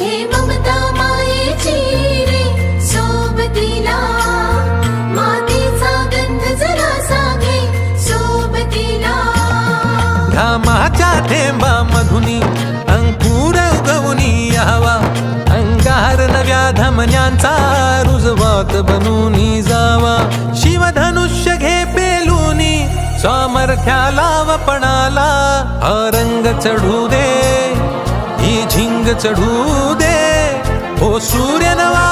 घे ममता मायेची रे सोबतीला गंध सोबतीला घामाच्या थेंबा मधुनी अंकुर उगवनी यावा। अंगार नव्या धमन्यांचा रुजवात बनूनी जावा। शिवधनुष्य घे पेलूनी सामर्थ्याला वपणाला हा रंग चढू दे। ही झिंग चढू दे. हो सूर्यनवा